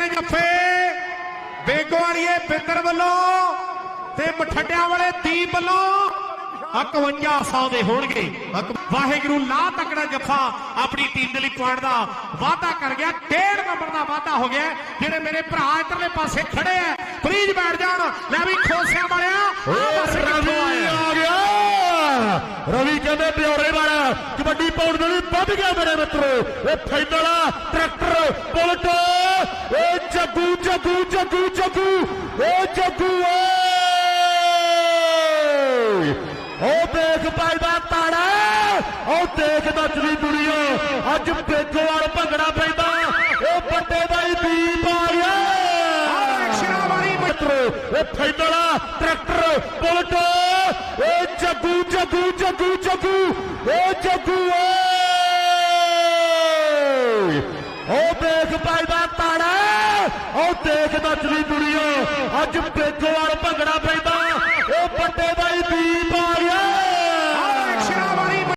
ਤਕੜੇ ਜੱਫੇ ਬੇਗੋ ਵਾਲੀਏ ਬਿੰਦਰ ਵੱਲੋਂ ਤੇ ਮਠੱਡਿਆਂ ਵਾਲੇ ਦੀਪ ਵੱਲੋਂ 5100 ਦੇ ਹੋਣਗੇ। ਵਾਹਿਗੁਰੂ ਲਾ ਤਕੜਾ ਜੱਫਾ ਆਪਣੀ ਟੀਮ ਦੇ ਲਈ ਪੁਆਇੰਟ ਦਾ ਵਾਅਦਾ ਕਰ ਗਿਆ। ਡੇਢ ਨੰਬਰ ਦਾ ਵਾਅਦਾ ਹੋ ਗਿਆ। ਜਿਹੜੇ ਮੇਰੇ ਭਰਾ ਇਧਰਲੇ ਪਾਸੇ ਖੜੇ ਆ ਪਲੀਜ਼ ਬੈਠ ਜਾਣ। ਲੈ ਵੀ ਖੋਸਿਆਂ ਵਾਲਿਆ ਬਸ ਰਵੀ ਆ ਗਿਆ। ਰਵੀ ਕਹਿੰਦੇ ਪਿਓਰੇ ਵਾਲਾ ਕਬੱਡੀ ਪਾਉਣ ਦੇ ਲਈ ਵੱਧ ਗਿਆ ਮੇਰੇ ਮਿੱਤਰੋ। ਇਹ ਫਾਈਨਲ ਆ ਟਰੈਕਟਰ ਬੁਲਟ ਏ ਜੱਗੂ ਜੱਗੂ ਜੱਗੂ ਜੱਗੂ ਏ ਜੱਗੂ ਏ। ਉਹ ਦੇਖ ਭਾਈ ਦਾ ਤਾੜਾ ਉਹ ਦੇਖ ਨੱਚਦੀ ਦੁਨੀਆ। ਅੱਜ ਬੇਗੋਵਾਲ ਭੰਗੜਾ ਪੈਂਦਾ ਉਹ ਵੱਡੇ ਬਾਈ ਦੀਪ ਆ ਗਿਆ। ਇਹ ਆ ਟਰੈਕਟਰ ਬੁਲਟ। ਏ ਜੱਗੂ ਜੱਗੂ ਜੱਗੂ ਜੱਗੂ ਏ ਜੱਗੂ ਏ ਉਹ ਦੇਖ ਭਾਈ ਦਾ ਤਾੜਾ। ਉਹ ਦੇਖ ਨੱਚਦੀ ਦੁਨੀਆ ਅੱਜ ਬੇਗੋਵਾਲ ਭੰਗੜਾ